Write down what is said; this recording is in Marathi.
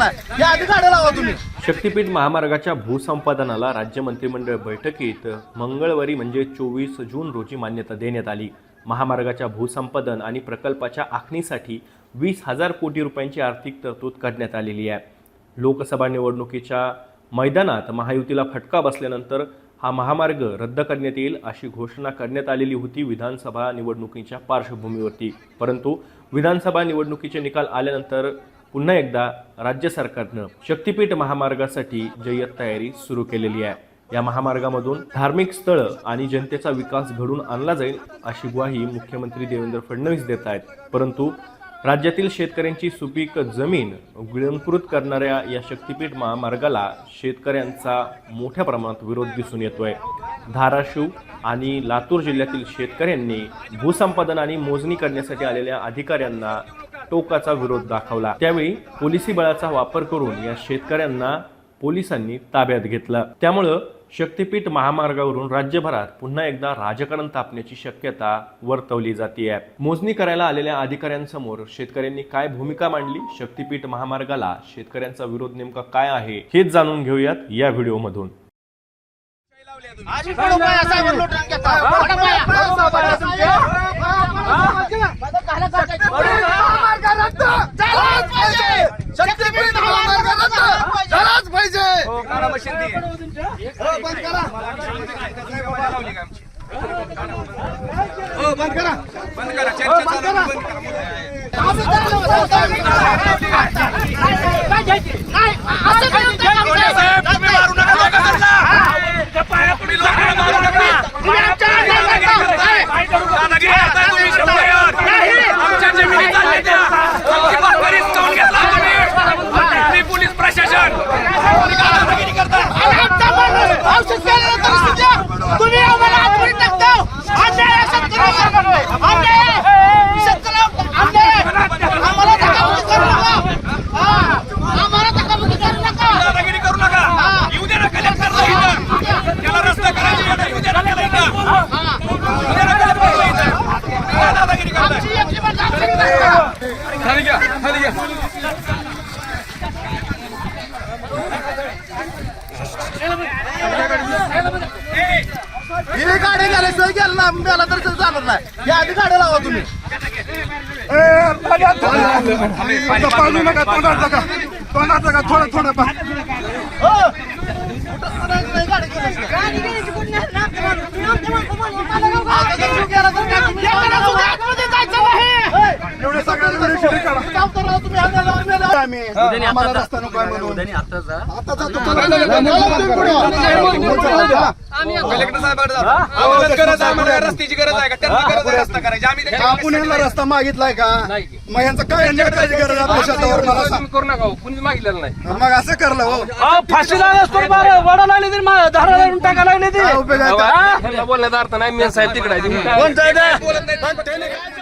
नाही. या आधी गाड्या लावा तुम्ही. शक्तीपीठ महामार्गाच्या भूसंपादनाला राज्य मंत्रिमंडळ बैठकीत मंगळवारी म्हणजे चोवीस जून रोजी मान्यता देण्यात आली. महामार्गाच्या भूसंपादन आणि प्रकल्पाच्या आखणीसाठी वीस हजार कोटी रुपयांची आर्थिक तरतूद करण्यात आलेली आहे. लोकसभा निवडणुकीच्या मैदानात महायुतीला फटका बसल्यानंतर हा महामार्ग रद्द करण्यात येईल अशी घोषणा करण्यात आलेली होती विधानसभा निवडणुकीच्या पार्श्वभूमीवरती. परंतु विधानसभा निवडणुकीचे निकाल आल्यानंतर पुन्हा एकदा राज्य सरकारनं शक्तीपीठ महामार्गासाठी जय्यत तयारी सुरू केलेली आहे. या महामार्गामधून धार्मिक स्थळं आणि जनतेचा विकास घडून आणला जाईल अशी ग्वाही मुख्यमंत्री देवेंद्र फडणवीस देत आहेत. परंतु राज्यातील शेतकऱ्यांची सुपीक जमीन गिळंकृत करणाऱ्या या शक्तीपीठ महामार्गाला शेतकऱ्यांचा मोठ्या प्रमाणात विरोध दिसून येतोय. धाराशिव आणि लातूर जिल्ह्यातील शेतकऱ्यांनी भूसंपादन आणि मोजणी करण्यासाठी आलेल्या अधिकाऱ्यांना टोकाचा विरोध दाखवला. त्यावेळी पोलिसी बळाचा वापर करून या शेतकऱ्यांना पोलिसांनी ताब्यात घेतलं. त्यामुळं शक्तीपीठ महामार्गावरून राज्यभरात पुन्हा एकदा राजकारण तापण्याची शक्यता वर्तवली जाते मोजणी करायला आलेल्या अधिकाऱ्यांसमोर शेतकऱ्यांनी काय भूमिका मांडली? शक्तीपीठ महामार्गाला शेतकऱ्यांचा विरोध नेमका काय आहे? हेच जाणून घेऊयात या व्हिडिओमधून आधी पडू पाया साहेब लोटून घेता पडा पाया. महामार्ग रद्द झालाच पाहिजे शक्तीपीठ महामार्ग रद्द झालाच पाहिजे हो, बंद करा. हो, बंद करा. हो, बंद करा. आम्ही पोलीस प्रशासन तुम्ही आम्हाला आतमध्ये टाकता अन्याय आहे शेतकऱ्यावर. अन्याय आहे. शेतकऱ्यावर अन्याय आहे. आम्हाला धक्काबुक्की करू नका हा. आम्हाला धक्काबुक्की करू नका दादागिरी करू नका येऊ दे ना कलेक्टरला इथं त्याला रस्ता करायची आहे ना, येऊ दे ना त्याला इथं येऊ दे ना कलेक्टरला इथं काय दादागिरी करताय आमची एकटी पण आमची नका. खाली घ्या खाली घ्या ही गाडी गेल्याशिवाय गेला ना मेला तर चालत नाही. या आधी गाड्या लावा तुम्ही. पाळू नका तोंडात नका तोंडात नका थोडं थोडं पा हो. गाडी. एवढे सगळ्यांना तुम्ही आम्ही. आम्हाला रस्ता नको आहे म्हणून. आता जातो चला. चला तुम्ही पुढं. कलेक्टर साहेबांकडे जा. आम्हाला गरज आहे आम्हाला रस्त्याची गरज आहे का? त्यांची गरज आहे रस्ता करायची. आम्ही त्यांच्या आपण यांना रस्ता मागितलाय का? मग यांचं काय अन्याय करायची गरज आहे आपल्या शेतावर मला सांग. करू नका हो. कुणी मागितलेलं नाही. मग असं करलं हो. फाशी लागला वडा लागले तरी धारा लावून टाका लागले ते काय उपयोग आहे ह्यांना बोलण्याचा अर्थ नाही मी साहेब तिकडे आहे. बोलत नाही.